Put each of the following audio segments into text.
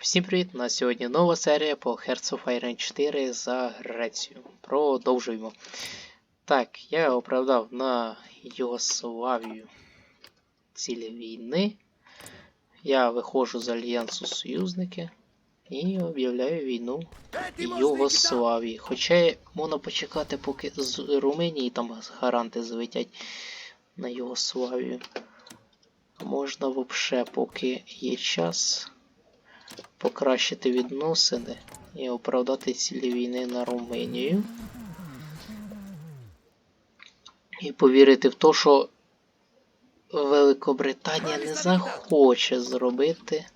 Всім привіт! У нас сьогодні нова серія по Hearts of Iron 4 за Грецію. Продовжуємо. Так, я оправдав на Югославію цілі війни. Я виходжу з Альянсу Союзники і об'являю війну Югославії. Хоча можна почекати, поки з Румунії там гаранти злетять на Югославію. Можна взагалі, поки є час покращити відносини і оправдати цілі війни на Румунію. І повірити в те, що Великобританія не захоче зробити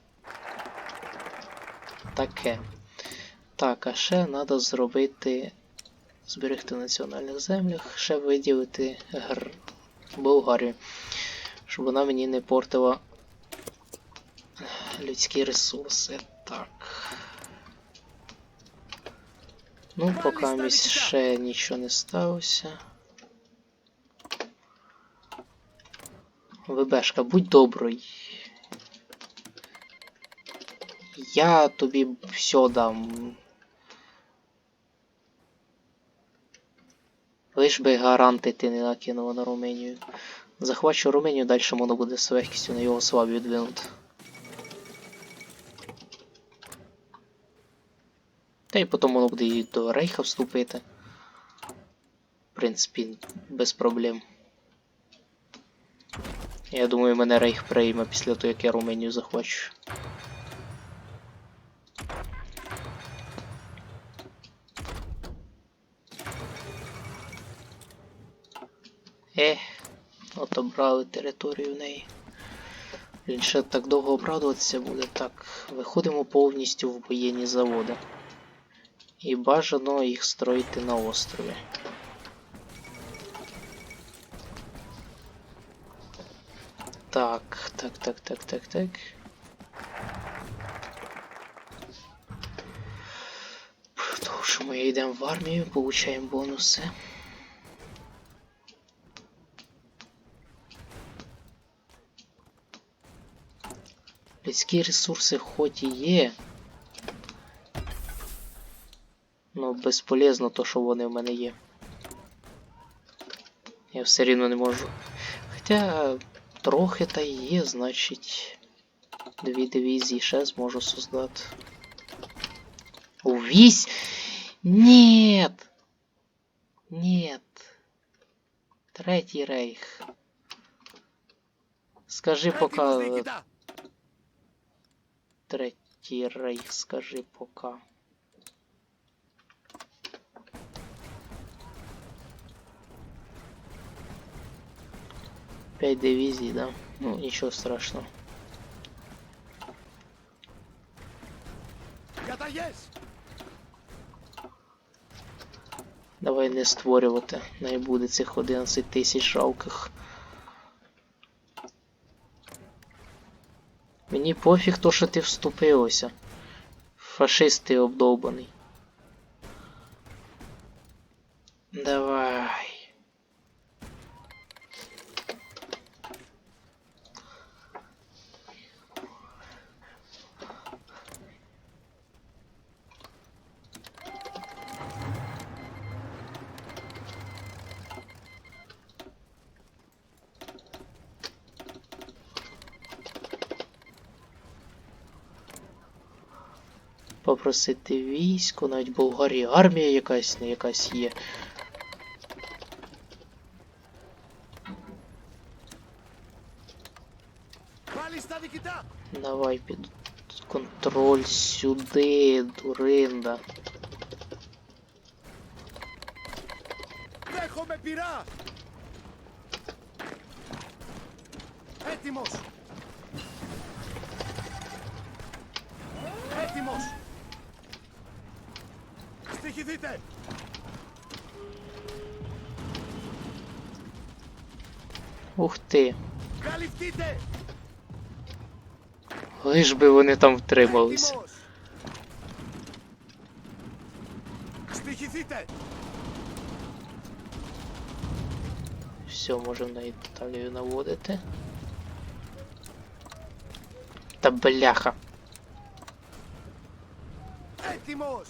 таке. Так, а ще треба зробити. Зберегти національних землях, ще виділити гр... Болгарію, щоб вона мені не портила людські ресурси. Так. Ну, поки місць ще нічого не сталося. ВБшка, будь добрий. Я тобі все дам. Лиш би гаранти ти не накинула на Руменію. Захвачу Руменію, далі можна буде з легкістю на Югославію відвинути. Та й потім воно буде і до Рейха вступити. В принципі, без проблем. Я думаю, мене Рейх прийме після того, як я Руменію захвачу. Ех, от обрали територію в неї. Блін, ще так довго оправдуватися буде. Так, виходимо повністю в воєнні заводи. І бажано їх строїти на острові. Так, так, так, так, так, так. Продовжимо, йдемо в армію, получаємо бонуси. Людські ресурси хоч і є. Ну, безполезно то, що вони в мене є. Я все рівно не можу. Хоча трохи та є, значить. Дві дивізії ще зможу создати. Увесь? Нет! Нет. Третій рейх. Скажи пока. Третій рейх, скажи пока. Пять дивизий, да? Ну, ничего страшного. Давай не створювати. Не буде цих 11 тисяч жалких. Мені пофіг то, що ти вступилося. Фашист ти обдовбаний. Давай. попросити військо, навіть в Болгарії армія якась не якась є. Давай під контроль сюди, дуринда. Дехоме піра! Етімос! Ух ти. Лиш би вони там втрималися. Все, можемо на Італію наводити. Та бляха. Тимош!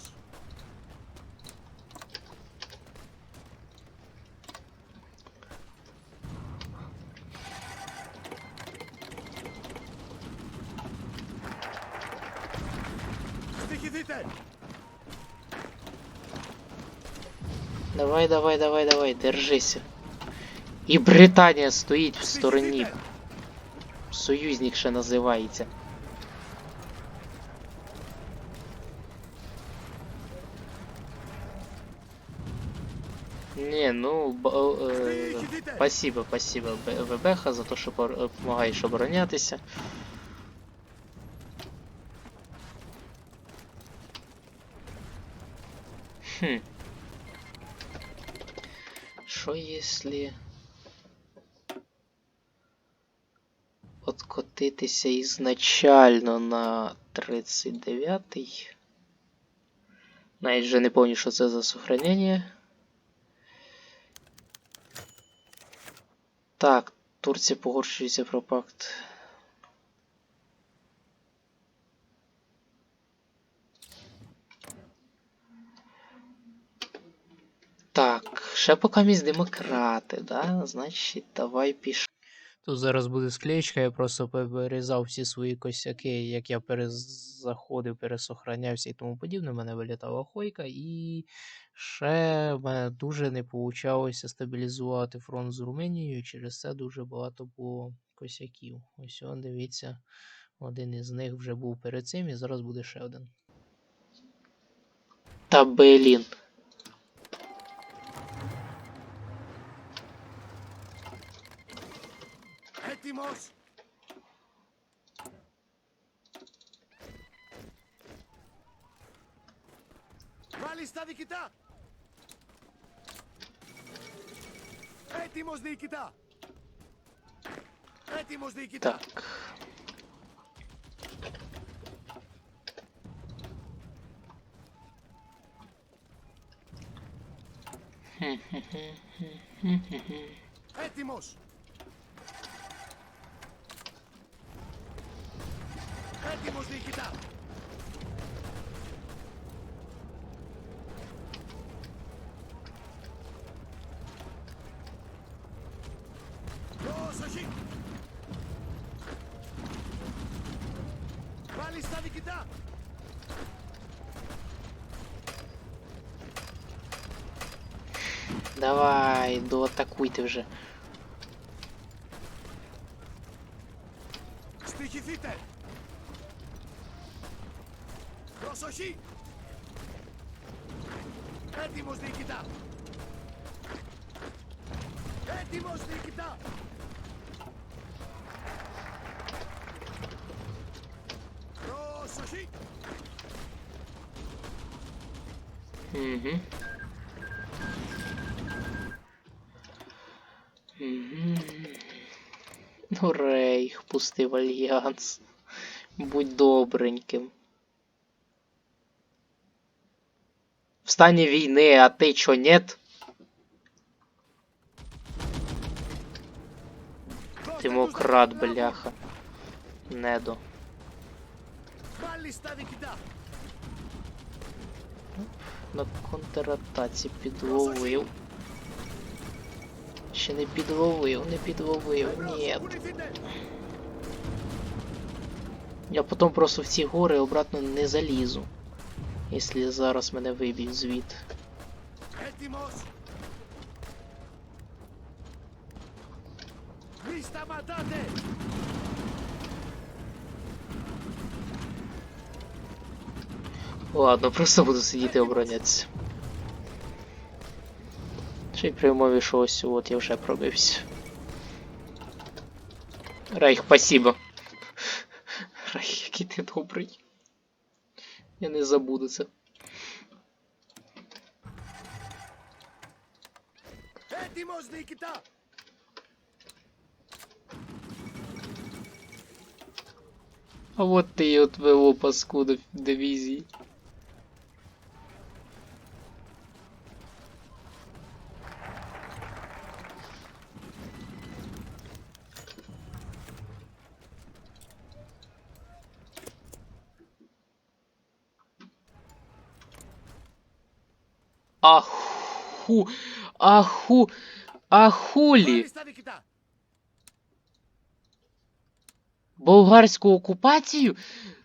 давай, давай, давай, давай, держись. І Британія стоїть в стороні. Союзник ще називається. Не, ну е, спасибо, спасибо ВБХ за те, що допомагаєш е, оборонятися. Хм. Що если откотитися ізначально на 39-й? Навіть вже не пам'ятаю, що це за сохранення. Так, Турція погоршується про пакт. Так, ще поки місь демократи, да? Значить, давай піш. Тут зараз буде склеєчка, я просто перерізав всі свої косяки, як я перезаходив, пересохранявся і тому подібне. У мене вилітала хойка, і ще в мене дуже не вийшло стабілізувати фронт з Руменією. Через це дуже багато було косяків. Ось он, дивіться, один із них вже був перед цим, і зараз буде ще один. Та блін. Έτοιμος! Βάλεις στα διοικητά! Έτοιμος διοικητά! Έτοιμος διοικητά! Так. Έτοιμος! Έτοιμος διοικητά! Πρόσοχη! Πάλι στα διοικητά! Давай, доатакуйте вже. Στοιχηθείτε! Ну, Рейх пустив альянс. Будь добреньким. В стані війни, а ти чо нет? Демократ, бляха. Недо. На контратаці підловив. Ще не підловив, не підловив, ні. Я потім просто в ці гори обратно не залізу. Якщо зараз мене виб'ють звід. Ладно, просто буду сидіти оборонятися. Ще й при умові, от я вже пробився. Райх, спасибо. Райх, який ти добрий. Я не забуду це. А вот ты ти от вело в дивизии. Аху. Аху. Ахулі. Болгарську окупацію?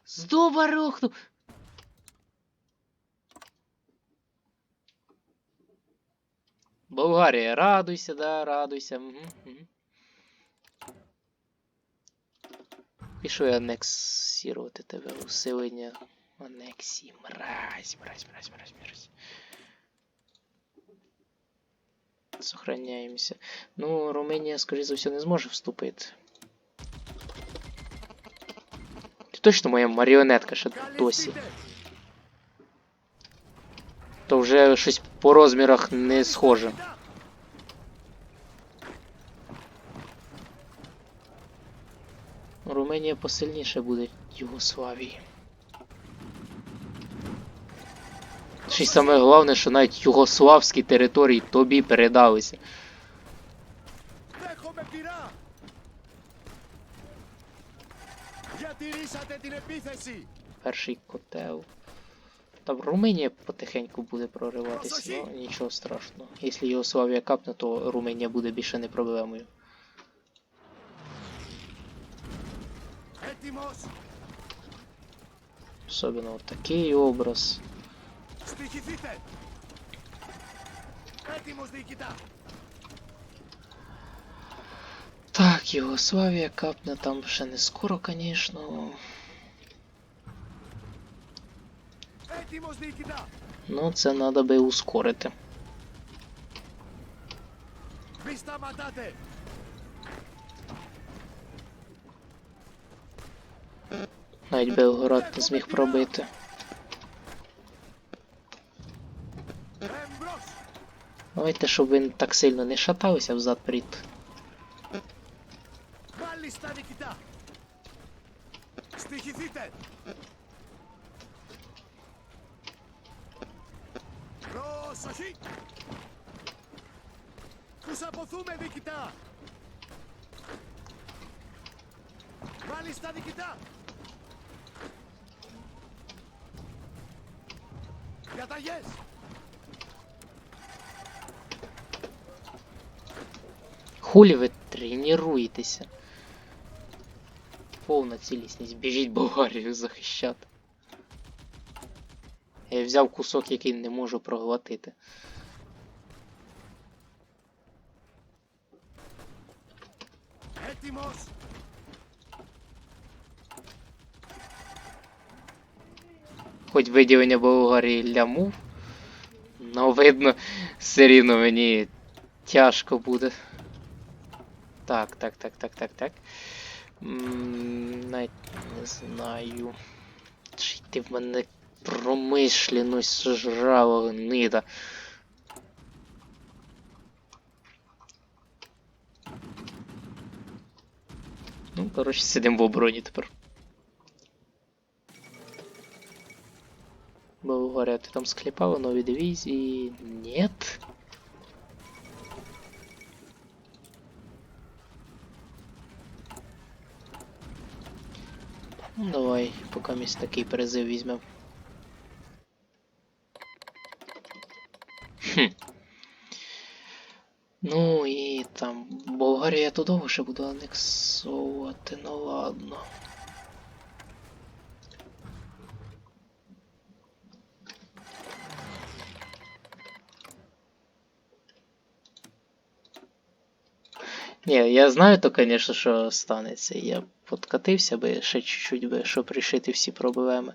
Здоба рухнув. Болгарія, радуйся, да, радуйся. Угу, угу. Пішу я анексірувати тебе усилення. Анексії. Мразь, мразь, мразь, мразь, мразь. Сохраняємося. Ну, Румунія, скоріше за все, не зможе вступити. Ты точно моя маріонетка ще досі. То вже щось по розмірах не схоже. Румунія посильніше буде Югославії. І саме головне, що навіть югославські території тобі передалися. Перший котел. Там Румунія потихеньку буде прориватися, але ну, нічого страшного. Якщо Йогославія капне, то Румунія буде більше не проблемою. Особливо такий образ. Στοιχηθείτε. Έτοιμος διοικητά. Так, Югославія капне там ще не скоро, звісно. Έτοιμος διοικητά. Ну, це треба би ускорити. Μη σταματάτε. Навіть Белгород не зміг пробити. Давайте, щоб він так сильно не шатався взад-прід. Πάλι στα διοικητά. Στοιχηθείτε. Προσοχή. Τους αποθούμε διοικητά. Πάλι στα διοικητά. Διαταγές. Хулі ви тренуєтеся? Повна цілісність. Біжіть болгарію захищати. Я взяв кусок, який не можу проглотити. Хоч виділення Болгарії лямув, але видно, все рівно мені тяжко буде. Так, так, так, так, так, так. Навіть не знаю. Чи ти в мене промишленість жрала гнида. Ну, коротше, сидимо в обороні тепер. Болгария, ты там склепала новые дивизии? Нет. Давай, пока місць такий призив візьмемо. Хм. Ну і там Болгарія я то довго ще буду анексувати, ну ладно. Ні, я знаю то, звісно, що станеться. Я подкатився би ще чуть-чуть би, щоб рішити всі проблеми.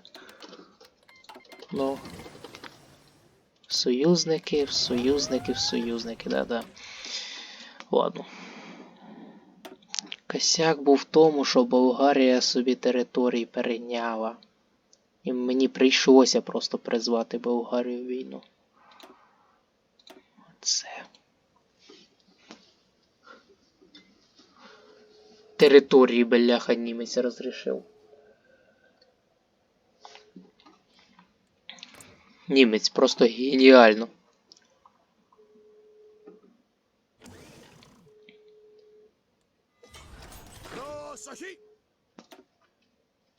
Ну. Союзники, союзники, союзники, да-да. Ладно. Косяк був в тому, що Болгарія собі території перейняла. І мені прийшлося просто призвати Болгарію війну. території, бляха, німець розрішив. Німець просто геніально.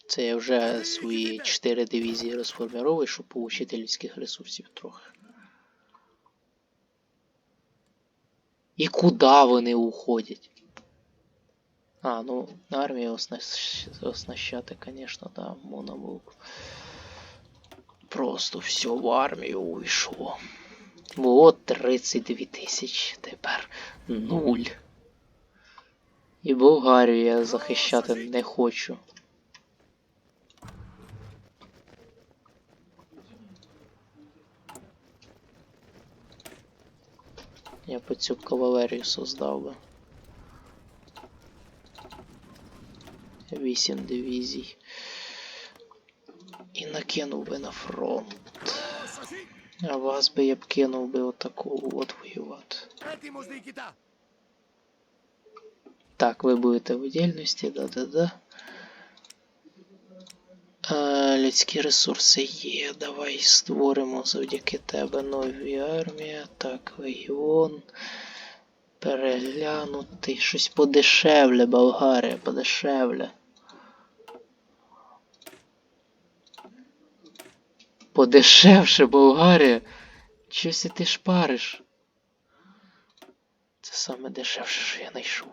Це я вже свої 4 дивізії розформіровую, щоб получити людських ресурсів трохи. І куди вони уходять? А, ну, армію оснащ... оснащати, звісно, да, б. Просто все в армію уйшло. Було 32 тисячі, тепер нуль. І Болгарію я захищати не хочу. Я б цю кавалерію создав би. 8 дивізій. І накинув би на фронт. А вас би я б кинув би отаку от воювати. Так, ви будете в віддільності, да-да-да. Е, людські ресурси є. Давай створимо завдяки тебе нові армії. Так, легіон. Переглянути. Щось подешевле, Болгарія, подешевле. Подешевше, Болгарія. Чося ти шпариш? Це саме дешевше, що я знайшов.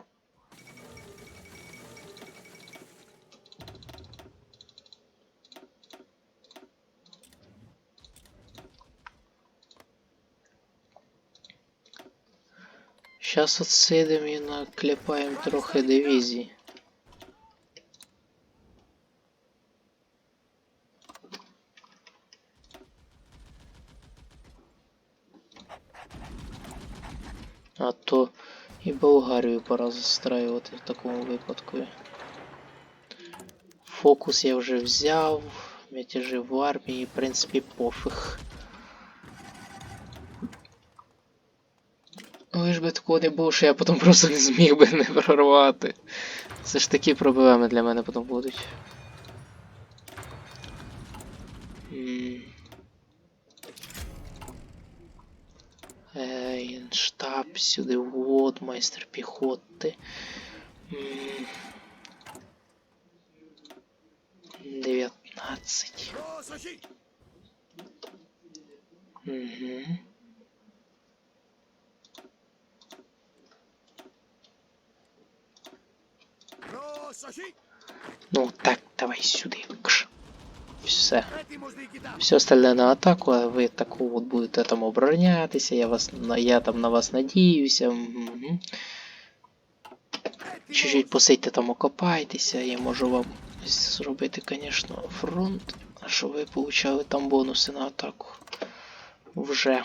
Сейчас от сидим і наклепаємо трохи дивізій. А то і Болгарію пора застраювати в такому випадку. Фокус я вже взяв, мятежі в армії, в принципі, пофіг. лиш би такого не було, що я потім просто не зміг би не прорвати. Це ж такі проблеми для мене потім будуть. Генштаб сюди, вот, майстер піхоти. 19. Угу. Ну так, давай сюди. Кш. Все. Все остальное на атаку, а вы такого вот будете там оборонятися, я вас, я там на вас надіюся. Чуть-чуть посидьте там, окопайтеся, я можу вам зробити, конечно, фронт, щоб ви получали там бонуси на атаку. Вже.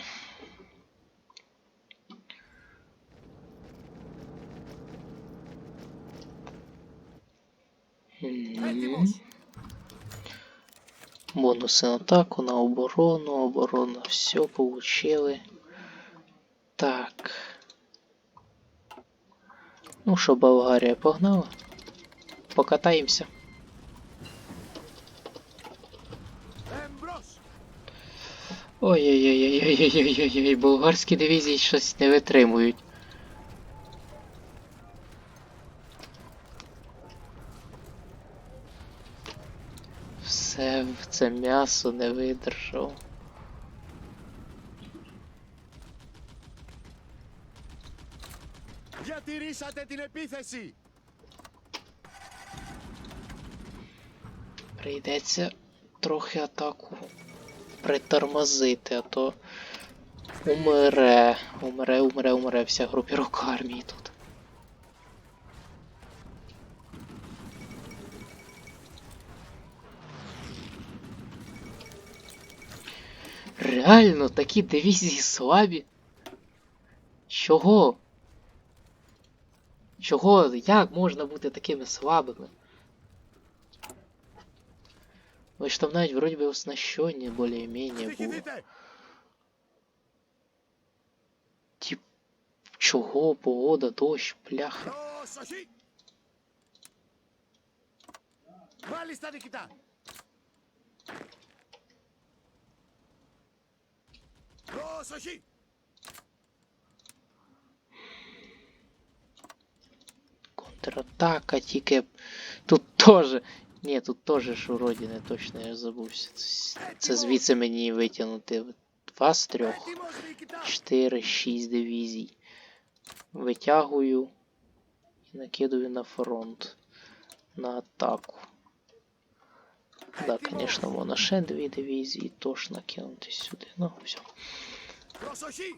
Бонусы атаку, на оборону, оборона, все получили. Так. Ну що, Болгарія погнала? Покатаємося. Ой-ой-ой, ой ой ой ой ой болгарські дивізії щось не витримують. Все, це м'ясо не видержав. Διατηρήσατε την επίθεση! Прийдеться трохи атаку притормозити, а то умре, умре, умре, умре вся групіровка армії тут. Реально такі дивізії слабі. Чого? Чого? Як можна бути такими слабими? Ну, Ви ж там навіть вроді би оснащення более-менее було. Тип... Чого погода, дощ, пляха? Kawasaki! Контратака тільки. Тут тоже... Ні, тут теж ж точно, я забувся. Це звідси мені витягнути. Два з трьох. Чотири, шість дивізій. Витягую і накидую на фронт. На атаку. Да, звісно, воно ще дві дивізії, тож накинути сюди. Ну, все. Просохі!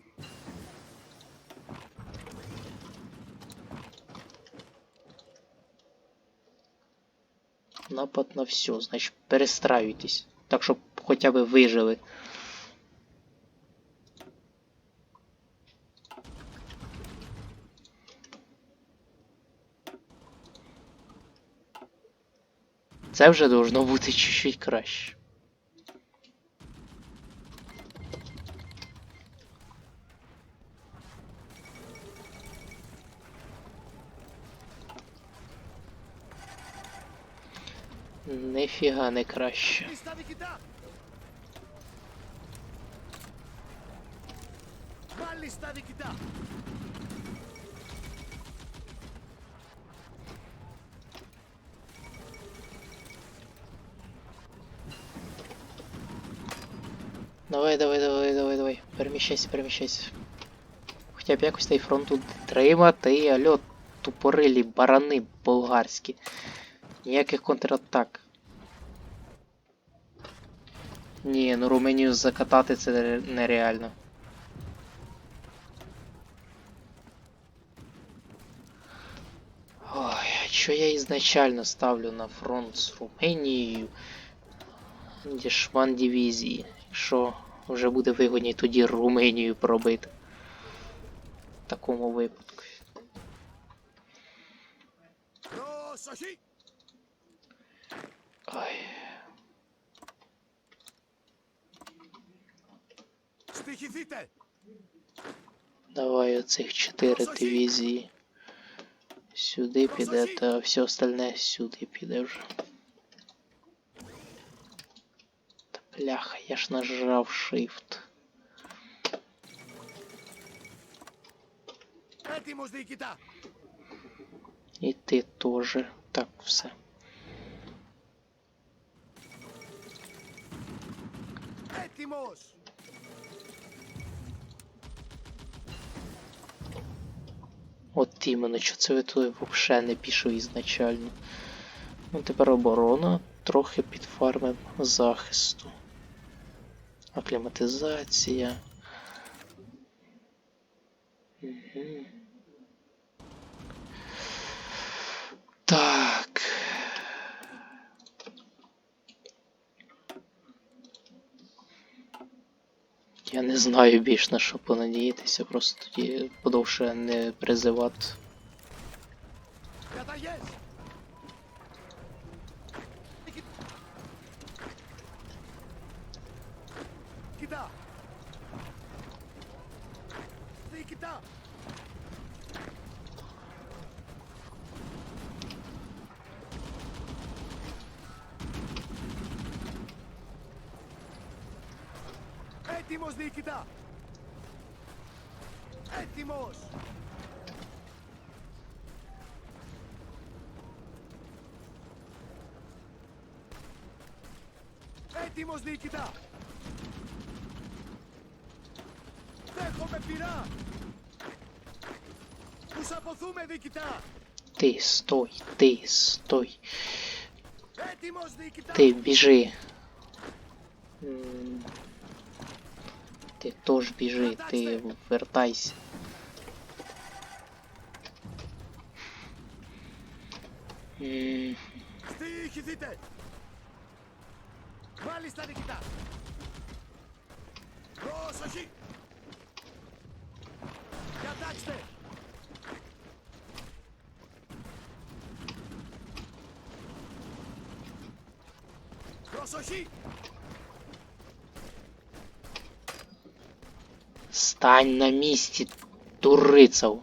Напад на все, значить перестраюйтесь. Так, щоб хоча б вижили. Це вже должно бути чуть-чуть краще. ніфіга не краще. Давай, давай, давай, давай, давай. Переміщайся, переміщайся. Хоча б якось той фронт тримати, альо, тупорилі барани болгарські. Ніяких контратак. Ні, ну Руменію закатати це нереально. Ой, що я ізначально ставлю на фронт з Румынией? Дешман дивізії. Якщо вже буде вигодні тоді Руменію пробити. В такому випадку. Ой. Давай оцих чотири дивізії. Сюди піде, та все остальное сюди піде уже. Та бляха, я ж нажав Shift. И ты тоже Так, все. Ettimos! От іменно, що це ви туди взагалі не пішов ізначально. Ну, тепер оборона трохи підфармим захисту. Акліматизація. Знаю більш на що понадіятися, просто тоді подовше не призивати. Έτοιμος διοικητά! Έτοιμος! Έτοιμος διοικητά! Δέχομαι πειρά! Τους αποθούμε διοικητά! Ти стой, ти стой. Έτοιμος διοικητά! Ти біжи. М, Ти теж біжи, ти вертайся. М, Στοιχηθείτε! Μάλιστα διοικητά! Προσοχή! Стань на місці, турицев.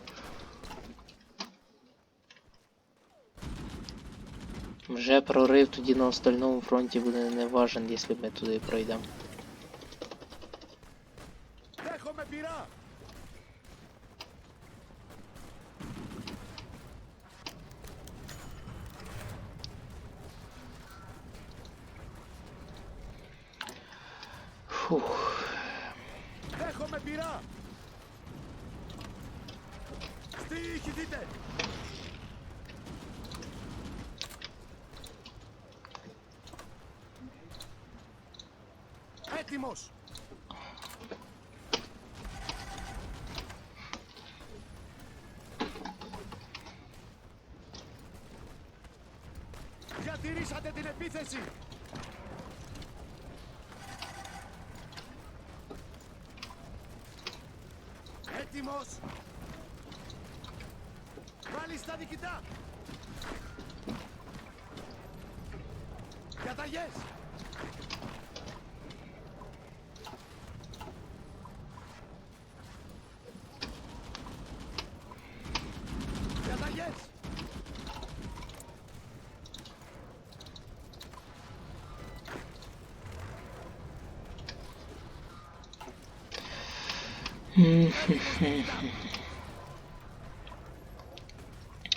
Вже прорив тоді на остальному фронті буде не важен, якщо ми туди пройдемо. Διατηρήσατε την επίθεση! Έτοιμος! Πάλι στα διοικητά! Καταγιές!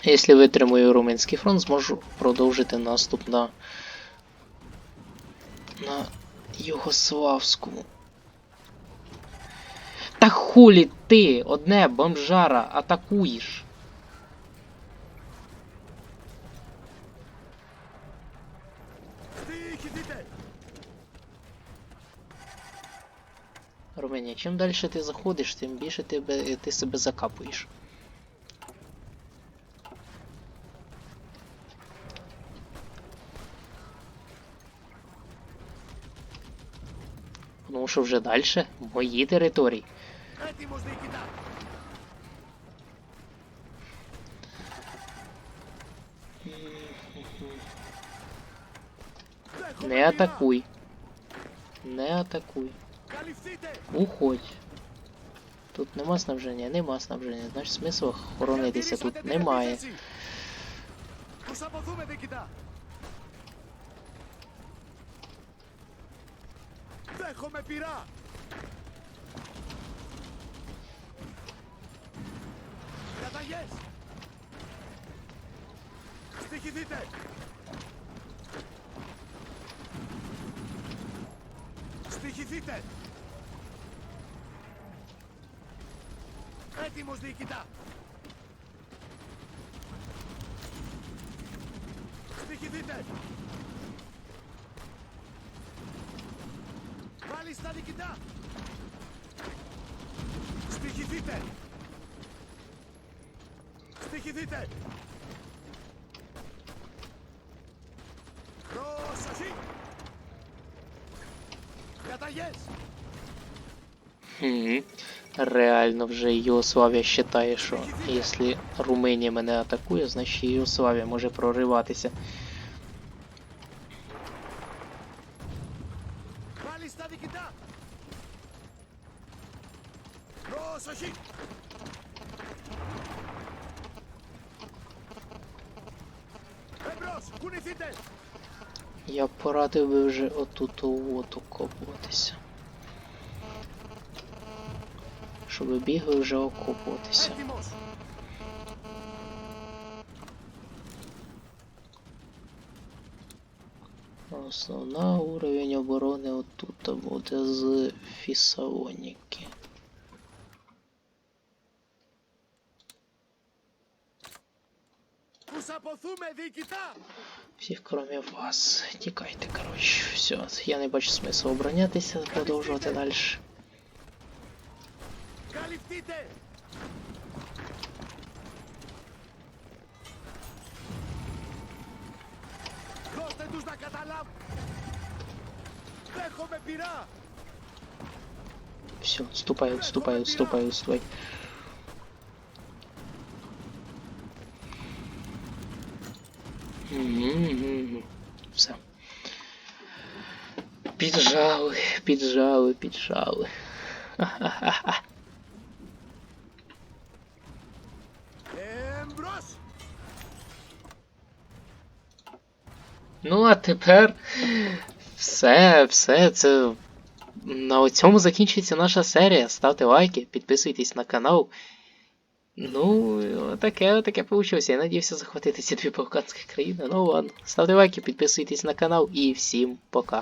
Якщо витримую Румунський фронт, зможу продовжити наступ на. на Югославську. Та хулі ти, одне бомжара, атакуєш. чим далі ти заходиш, тим більше ти, э, ти себе закапуєш. Ну що вже далі мої території. Не атакуй. Не атакуй. Καλυφθείτε! Уходь. Тут нема снабження, нема снабження. Значить смисл хоронитися Διατηρήσατε тут την немає. επίθεση. Τους αποθούμε διοικητά! Δέχομαι πειρά! Καταγιές! Στοιχηθείτε! Στοιχηθείτε! Έτοιμος διοικητά! Διοικητείτε! Μάλιστα διοικητά! Στοιχηθείτε! Στοιχηθείτε! Προσοχή! Καταγές! Mm-hmm. реально вже Югославія вважає, що якщо Румунія мене атакує, значить Югославія може прориватися. Я порадив би вже отут оту копуватися. щоб бігли вже окопуватися. Основна уровень оборони отут буде з фісаоніки. Всіх кроме вас. Тікайте, коротше. Все, я не бачу смисла оборонятися, продовжувати далі. Καλυφθείτε! Δώστε τους να καταλάβουν! Δέχομαι πειρά! Все, отступай, отступай, отступай, отступай. Мгм. Все. Піджали, піджали, піджали. Ха-ха-ха. Ну, а тепер все, все, це. На цьому закінчується наша серія. Ставте лайки, підписуйтесь на канал. Ну, таке, таке получилося. Я надіявся захватити ці дві балканські країни. Ну ладно. Ставте лайки, підписуйтесь на канал і всім пока.